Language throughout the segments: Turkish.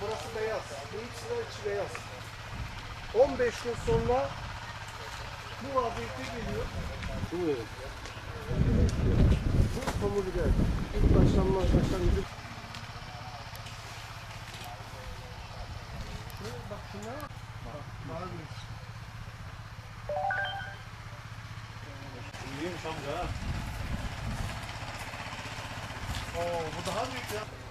burası beyaz. Bu ikisi de içi beyaz. 15 gün sonra bu vaziyette geliyor. Bu tomurcular. İlk başlanma başlangıcı. Bak şunlara bak. Bak. İyiymiş amca ha. Oo, bu daha büyük ya.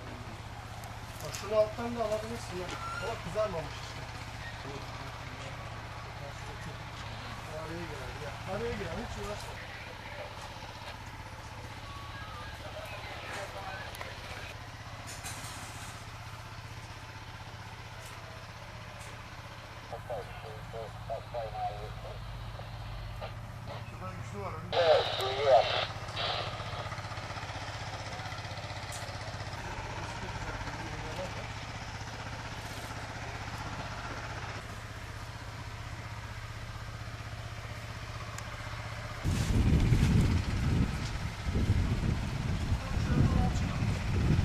Şunu alttan da alabilirsin ya. Ama kızarmamış işte. Araya girer ya. Araya girer. Hiç uğraşma.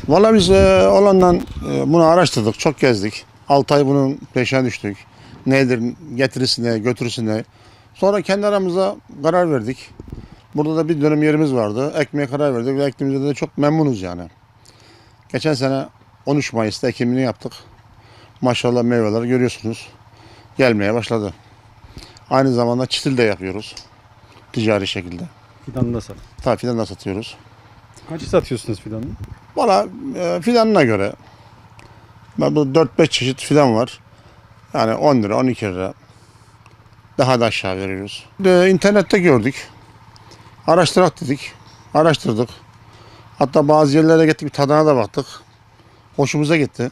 Valla biz e, olandan e, bunu araştırdık, çok gezdik. 6 ay bunun peşine düştük. Nedir, getirisine, götürüsüne. Sonra kendi aramıza karar verdik. Burada da bir dönüm yerimiz vardı. Ekmeye karar verdik ve ektiğimizde de çok memnunuz yani. Geçen sene 13 Mayıs'ta ekimini yaptık. Maşallah meyveler görüyorsunuz. Gelmeye başladı. Aynı zamanda çitil de yapıyoruz. Ticari şekilde. Fidanını da sat. Tabii fidan da satıyoruz. Kaç satıyorsunuz fidanını? Valla e, fidanına göre ben bu 4-5 çeşit fidan var. Yani 10 lira, 12 lira. Daha da aşağı veriyoruz. E, internette gördük. Araştırak dedik. Araştırdık. Hatta bazı yerlere gittik tadına da baktık. Hoşumuza gitti.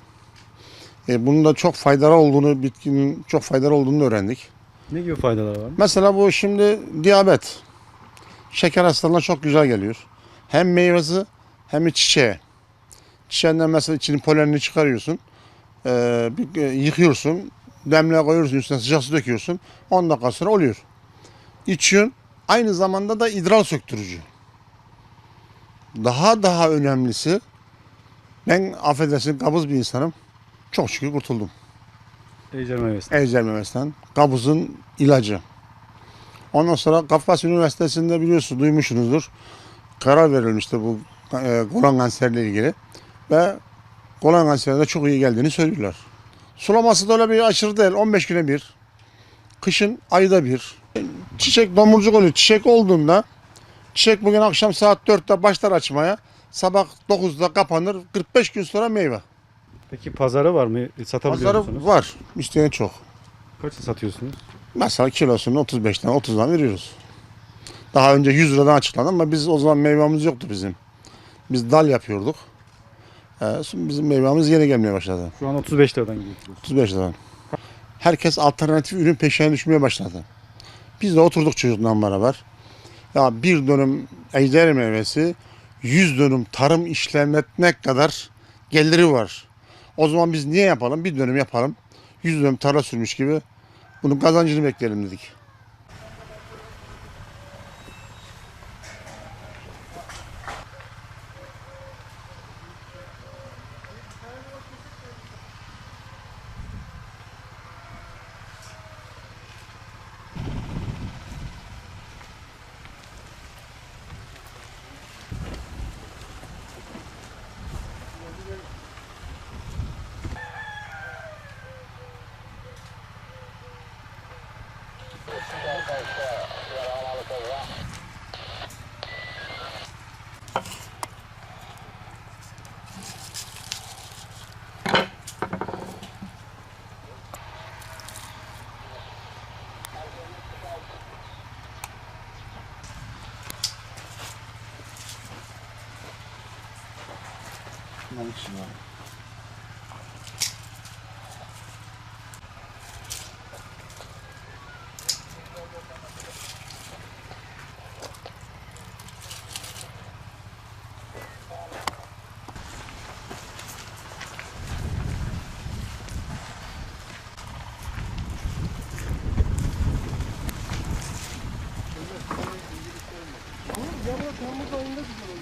E, bunun da çok faydalı olduğunu, bitkinin çok faydalı olduğunu öğrendik. Ne gibi faydaları var? Mesela bu şimdi diyabet. Şeker hastalığına çok güzel geliyor. Hem meyvesi hem de çiçeği. Çiçeğinden mesela içinin polenini çıkarıyorsun. Ee, bir, e, yıkıyorsun. Demliğe koyuyorsun üstüne sıcak su döküyorsun. 10 dakika sonra oluyor. İçiyorsun. Aynı zamanda da idrar söktürücü. Daha daha önemlisi ben affedersin kabız bir insanım. Çok şükür kurtuldum. Ejder meyvesi. Ejder memesinden. Kabızın ilacı. Ondan sonra Kafkas Üniversitesi'nde biliyorsunuz duymuşsunuzdur. Karar verilmişti bu e, kolon kanseriyle ilgili. Ve kolon kanserine çok iyi geldiğini söylüyorlar. Sulaması da öyle bir aşırı değil. 15 güne bir. Kışın ayda bir. Çiçek domurcuk oluyor. Çiçek olduğunda çiçek bugün akşam saat 4'te başlar açmaya. Sabah 9'da kapanır. 45 gün sonra meyve. Peki pazarı var mı? Satabiliyor musunuz? Pazarı var. İsteyen çok. Kaça satıyorsunuz? Mesela kilosunu 35'ten 30'dan veriyoruz. Daha önce 100 liradan açıkladı ama biz o zaman meyvemiz yoktu bizim. Biz dal yapıyorduk. Ee, şimdi bizim meyvemiz yeni gelmeye başladı. Şu an 35 liradan gidiyor. 35 liradan. Herkes alternatif ürün peşine düşmeye başladı. Biz de oturduk çocukla beraber. Ya bir dönüm ejder meyvesi 100 dönüm tarım işletmek kadar geliri var. O zaman biz niye yapalım? Bir dönüm yapalım. 100 dönüm tarla sürmüş gibi bunun kazancını bekleyelim dedik. Bu yavru Temmuz ayında oluyor.